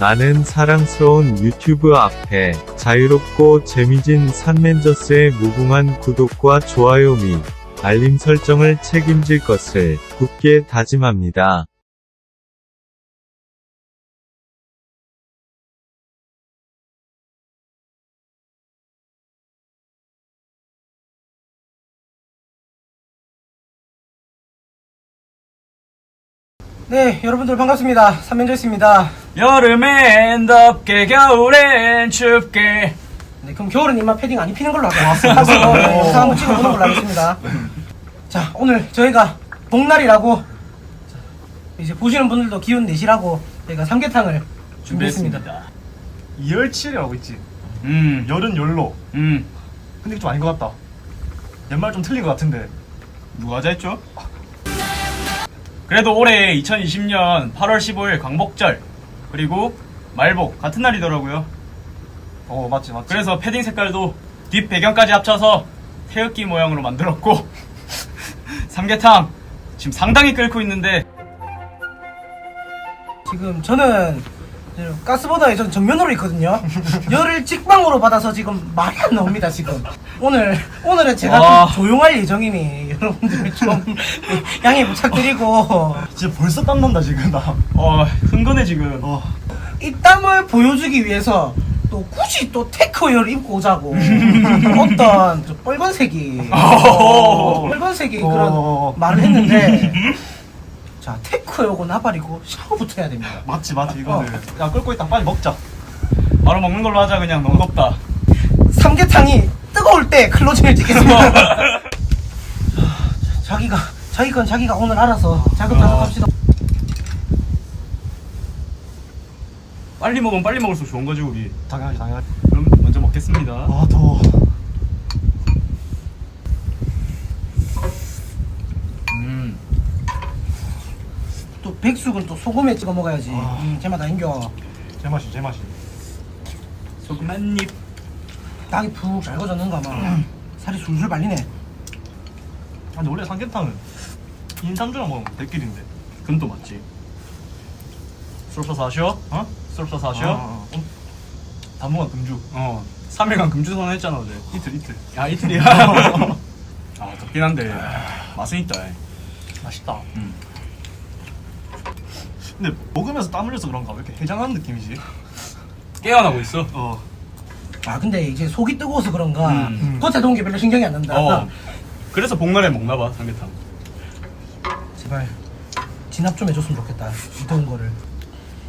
나는 사랑스러운 유튜브 앞에 자유롭고 재미진 산맨저스의 무궁한 구독과 좋아요 및 알림 설정을 책임질 것을 굳게 다짐합니다. 네, 여러분들 반갑습니다. 삼면조있습니다. 여름엔 덥게 겨울엔 춥게 네, 그럼 겨울은 이만 패딩 안 입히는 걸로 하고 하고 네, 영상 한번 찍어보는 걸로 하겠습니다. 자, 오늘 저희가 복날이라고 자, 이제 보시는 분들도 기운 내시라고 저희가 삼계탕을 준비했습니다. 준비했습니다 이열치열이라고 있지. 음, 열은 열로. 음 근데 좀 아닌 것 같다. 연말 좀 틀린 것 같은데. 누가 하자 했죠? 그래도 올해 2020년 8월 15일 광복절 그리고 말복 같은 날이더라고요 어 맞지 맞지. 그래서 패딩 색깔도 뒷 배경까지 합쳐서 태극기 모양으로 만들었고 삼계탕 지금 상당히 끓고 있는데 지금 저는 저 가스보다에 전 정면으로 있거든요. 열을 직방으로 받아서 지금 말이 안 나옵니다, 지금. 오늘, 오늘은 제가 와. 좀 조용할 예정이니 여러분들 좀 양해 부탁드리고 진짜 벌써 땀 난다 지금 나. 어 흥건해 지금 어. 이 땀을 보여주기 위해서 또 굳이 또 테크웨어를 입고 오자고 어떤 저 빨간색이 어, 빨간색이 그런 어. 말을 했는데 자 테크웨어고 나발이고 샤워부터 해야 됩니다 맞지 맞지 이거는. 야 끓고 있다 빨리 먹자. 바로 먹는 걸로 하자 그냥 너무 덥다 삼계탕이 뜨거울 때 클로징을 찍겠습니다 자, 자기가 자기 건 자기가 오늘 알아서 자급자족 어. 합시다 빨리 먹으면 빨리 먹을수록 좋은 거지 우리 당연하지 당연하지. 그럼 먼저 먹겠습니다 아 더워. 백숙은 또 소금에 찍어 먹어야지 아. 음, 제맛 아닌겨 제 맛이 제 맛이. 소금 한 입 닭이 푹 잘 거졌는가 막 살이 술술 발리네 아, 근데 원래 삼계탕은 인삼주랑 먹으면 대길인데. 그건 또 맞지 쏠서 사셔? 어? 쏠서 사셔? 아, 아, 아. 당분간 금주. 어 3일간 금주 선언했잖아 어제 이틀 이틀. 야 이틀이야 아 덥긴 한데 맛은 있다 맛있다. 음. 근데 먹으면서 땀 흘려서 그런가 왜 이렇게 해장하는 느낌이지? 깨어나고 있어 어. 아 근데 이제 속이 뜨거워서 그런가 음. 겉에 동게 별로 신경이 안 난다 어 그래서 복날에 먹나 봐 삼계탕 제발 진압 좀 해줬으면 좋겠다 이 더운 거를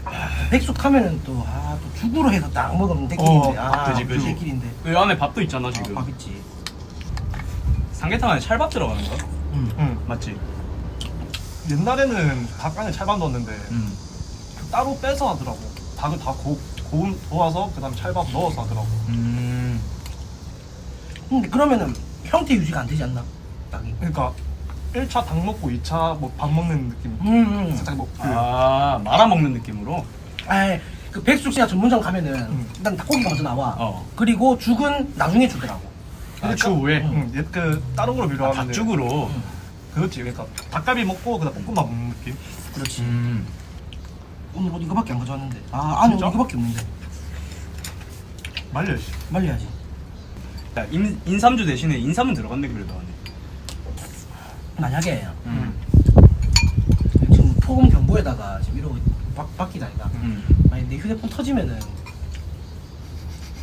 아, 백숙 하면은 또, 아, 또 죽으로 해서 딱 먹으면 대길인데 어, 아, 그지, 그지. 대길인데 그 안에 밥도 있잖아 지금 아, 있지 삼계탕 안에 찰밥 들어가는 거야? 음. 응. 맞지? 옛날에는 닭 안에 찰밥 넣었는데 음. 따로 빼서 하더라고. 닭을 다 고, 고운, 고아서 그다음 찰밥 넣어서 하더라고. 음. 근데 그러면은 형태 유지가 안 되지 않나? 딱이 그러니까 1차 닭 먹고 2차 뭐 밥 먹는 느낌. 음, 음. 살짝 뭐 그, 아 말아 먹는 느낌으로 아, 그 백숙시장 전문점 가면은 음. 일단 닭고기가 먼저 나와 어. 그리고 죽은 나중에 주더라고 아, 추후에 응, 옛- 그 다른 걸로 아, 비교하면 닭죽으로 그렇지. 그러니까 닭갈비 먹고 그다음 볶음밥 먹는 느낌. 그렇지 음. 오늘 옷 이거밖에 안 가져왔는데 아 안에 옷 진짜? 이거밖에 없는데 말려. 씨. 말려야지 야, 인, 인삼주 대신에 인삼은 들어갔네 그래도 안에 만약에 음. 지금 폭음 경보에다가 지금 이러고 박, 바뀌다 니까 음. 만약 내 휴대폰 터지면은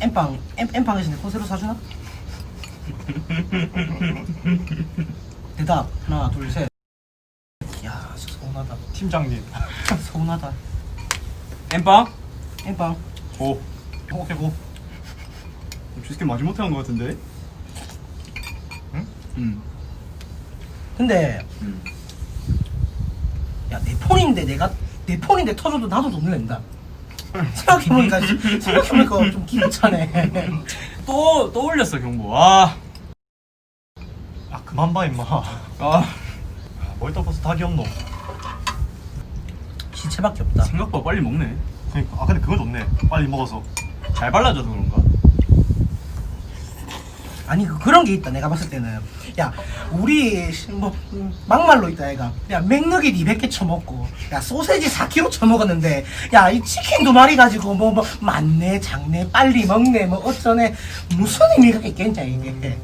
엠빵 엠, 엠빵 대신에 콘세로 사주나? 대답 하나 둘 셋 야 진짜 서운하다 팀장님. 서운하다 엠빵? 엠빵 오 오케이 고. 주스케 마지못해 한것 같은데? 응? 음. 근데 음. 야내 폰인데 내가 내 폰인데 터져도 나도 돈을 낸다 생각해보니까 생각해보니까 좀 기분 차네 또, 또 올렸어 경보 아, 만봐 임마. 아. 머리 덮어서 다 귀엽노. 시체밖에 없다. 생각보다 빨리 먹네. 그러니까. 아 근데 그거 좋네. 빨리 먹어서. 잘 발라져서 그런가? 아니 그- 그런 게 있다. 내가 봤을 때는. 야 우리 시- 뭐 음, 막말로 있다 애가. 야 맥너깃 200개 쳐먹고. 야 소세지 4kg 쳐먹었는데. 야 이 치킨 두 마리 가지고 뭐 뭐 많네 작네 빨리 먹네 뭐 어쩌네. 무슨 의미가 있겠냐 이게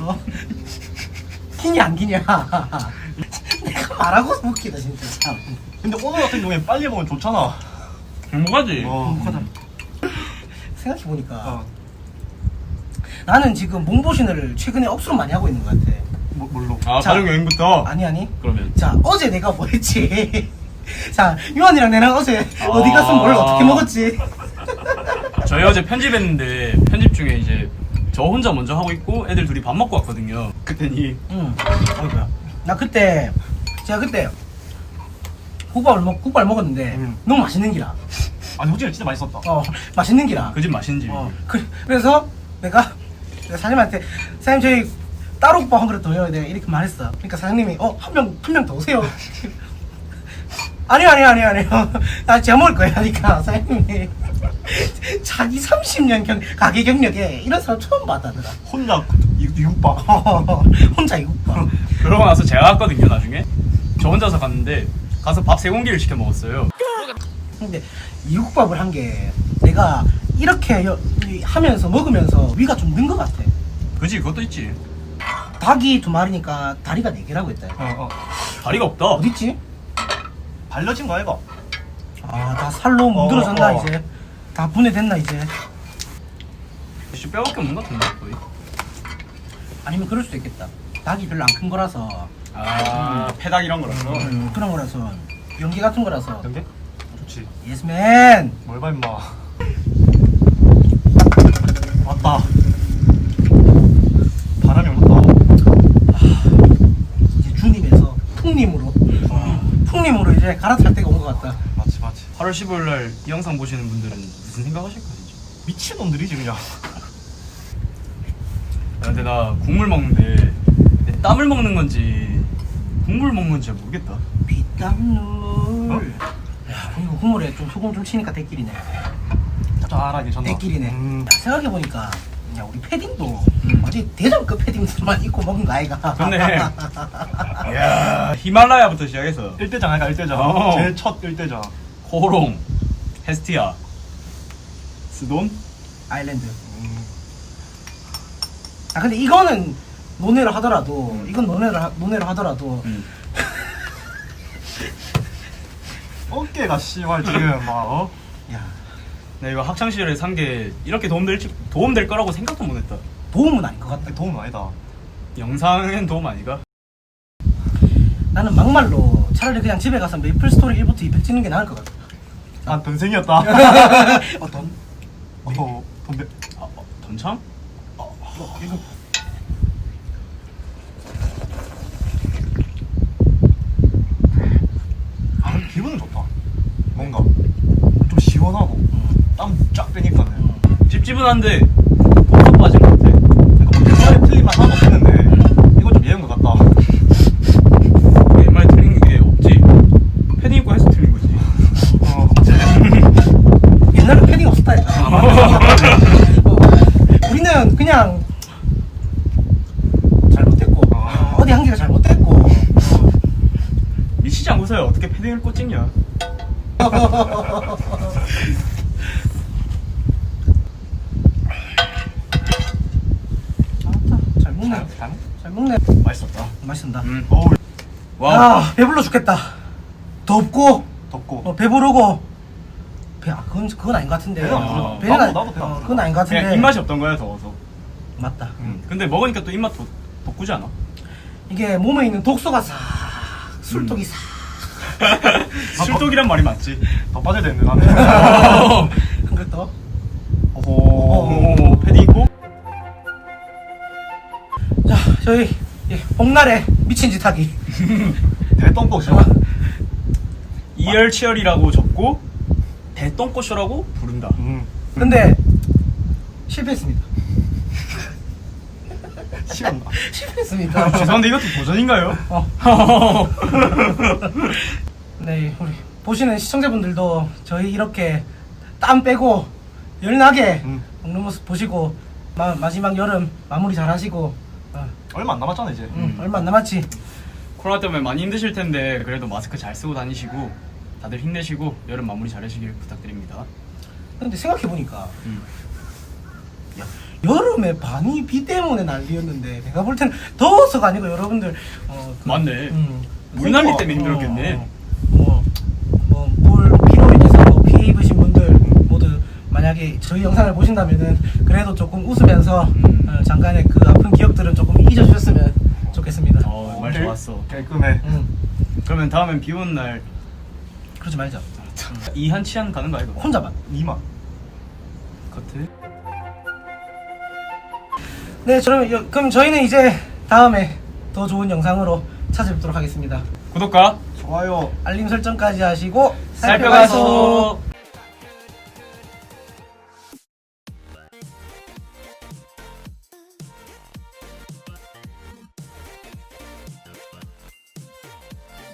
어? 기냐 안 기냐 내가 말하고 웃기다 진짜 참 근데 오늘 같은 경우에 빨리 먹으면 좋잖아. 행복하지? 어. 행복하다. 생각해 보니까 어. 나는 지금 몸보신을 최근에 억수로 많이 하고 있는 것 같아 뭐, 뭘로? 아 자. 가족 여행부터 아니 아니 그러면 자 어제 내가 뭐 했지 자 유한이랑 내랑 어제 아. 어디 가서 뭘 어떻게 먹었지 저희 어제 편집했는데 편집 중에 이제 저 혼자 먼저 하고 있고 애들 둘이 밥 먹고 왔거든요. 그때니 응. 어이구야. 나 그때 제가 그때 국밥을 먹 국밥을 먹었는데 음. 너무 맛있는 기라. 아니 호진이 진짜 맛있었다. 어 맛있는 기라. 그 집 맛있는 집이 어 그, 그래서 내가 내가 사장님한테 사장님 저희 따로 국밥 한 그릇 더요. 내가 이렇게 말했어. 그러니까 사장님이 어한 명 한 명 더 오세요. 아니요 아니요 아니요 아니요. 아 제가 먹을 거예요. 하니까 사장님이 자기 30년 경, 가게 경력에 이런 사람 처음 봤다더라 혼자 이- 이국밥. 혼자 이국밥 그러고 나서 제가 갔거든요 나중에 저 혼자서 갔는데 가서 밥 세 공기를 시켜 먹었어요 근데 이국밥을 한 게 내가 이렇게 여- 이- 하면서 먹으면서 위가 좀 는 것 같아 그지 그것도 있지 닭이 두 마리니까 다리가 네 개라고 했다 어, 어. 다리가 없다 어딨지? 발려진 거 아이가? 아, 다 살로 문드러졌나 어, 어. 이제. 다 분해됐나 이제. 씨 뼈밖에 없는 것 같은데 거의 아니면 그럴 수도 있겠다. 닭이 별로 안 큰 거라서 아 패닭 이런 거라서 음, 그런 거라서 연기 같은 거라서. 연계? 좋지. 예스맨. 뭘 봐, 임마. 왔다. 바람이 온다. 이제 주님에서 풍님으로 풍님으로 이제 갈아탈 때가 온 것 같다. 맞지, 맞지. 8월 15일 날 이 영상 보시는 분들은 무슨 생각하실까 진짜 미친놈들이지, 그냥. 야, 근데 나 국물 먹는데 내 땀을 먹는 건지 국물 먹는 건지 잘 모르겠다 피땀 눈물. 야, 이거 국물에 좀 소금 좀 치니까 대길이네. 짭짤하게 졌나? 대길이네. 음. 야, 생각해 보니까. 야, 우리 패딩도 음. 어디 대장급 패딩만 입고 먹은 거 아이가? 좋네 이야 히말라야부터 시작해서 1대장 아이가 1대장. 어. 제일 첫 1대장. 호롱 헤스티아 스돈 아일랜드. 음. 아 근데 이거는 논외로 하더라도 이건 논외로 하- 논외로 하더라도 음. 어깨가 씨발 지금 막 어? 야 나 이거 학창 시절에 산 게 이렇게 도움될 도움 될 거라고 생각도 못 했다 도움은 아닌 것 같다. 도움은 아니다. 영상엔 도움 아니가? 나는 막말로 차라리 그냥 집에 가서 메이플 스토리 1부터 200 찍는 게 나을 것 같아. 난 변생이었다. 어떤? 어, 돈데 아, 어, 던창? 이거 아 근데 기분은 좋다. 뭔가 좀 시원하고 땀 쫙 빼니까는. 찝찝은 한데 톡톡 빠진 것 같아 그러니까 뭐 옛날에 틀린 말 하나도 없는데 이건 좀 예한 것 같다. 옛말에 틀린 게 없지 패딩 입고 해서 틀린 거지 어, 맞지? 옛날에 패딩 없었다. 어, 우리는 그냥 잘못했고 아. 어디 한 개가 잘못됐고 미치지 않고서야 어떻게 패딩을 꽂 찍냐 잘못다. 잘 먹네. 잘, 잘 먹네. 맛있었다. 맛있다. 음. 어우 와 아 배불러 죽겠다. 덥고 덥고. 어, 배부르고 배 아, 그건 그건 아닌 것 같은데. 배는 안 어, 부르다. 배는 나도- 아니- 나도 배는 안 어. 그건 아닌 것 같은데. 그냥 입맛이 없던 거야 더워서 맞다. 음. 근데 먹으니까 또 입맛 도, 돋구지 않아? 이게 몸에 있는 독소가 싹 술독이 싹. 술독이란 말이 맞지 더 빠져야 되는데 나는. 한 그릇 더. 오 패딩 입고 자 저희 예, 복날에 미친 짓 하기. 대똥꼬쇼. 이열치열이라고 적고 대똥꼬쇼라고 부른다 음. 근데 실패했습니다. 시간 나. 실패했습니다. 죄송한데 이것도 도전인가요? 어. 네, 우리 보시는 시청자분들도 저희 이렇게 땀 빼고 열나게 음. 먹는 모습 보시고 마, 마지막 여름 마무리 잘 하시고 어, 얼마 안 남았잖아 이제. 음, 얼마 안 남았지? 코로나 때문에 많이 힘드실 텐데 그래도 마스크 잘 쓰고 다니시고 다들 힘내시고 여름 마무리 잘하시길 부탁드립니다. 근데 생각해보니까 음. 야, 여름에 반이 비 때문에 난리였는데 내가 볼 때는 더워서가 아니고 여러분들 어, 그, 맞네. 음, 물 난리 때문에 힘들었겠네. 어, 어, 뭐물 피로 인해서 뭐 피해 입으신 분들 모두 만약에 저희 영상을 보신다면은 그래도 조금 웃으면서 음. 어, 잠깐의 그 아픈 기억들은 조금 잊어주셨으면 좋겠습니다. 어, 말 좋았어. 깔끔해. 음, 그러면 다음엔 비 오는 날 그러지 말자. 이한 치안 가는 거 아이가? 혼자만. 이만. 커트. 네, 그럼, 여- 그럼 저희는 이제 다음에 더 좋은 영상으로 찾아뵙도록 하겠습니다. 구독과 좋아요. 알림 설정까지 하시고 살펴가서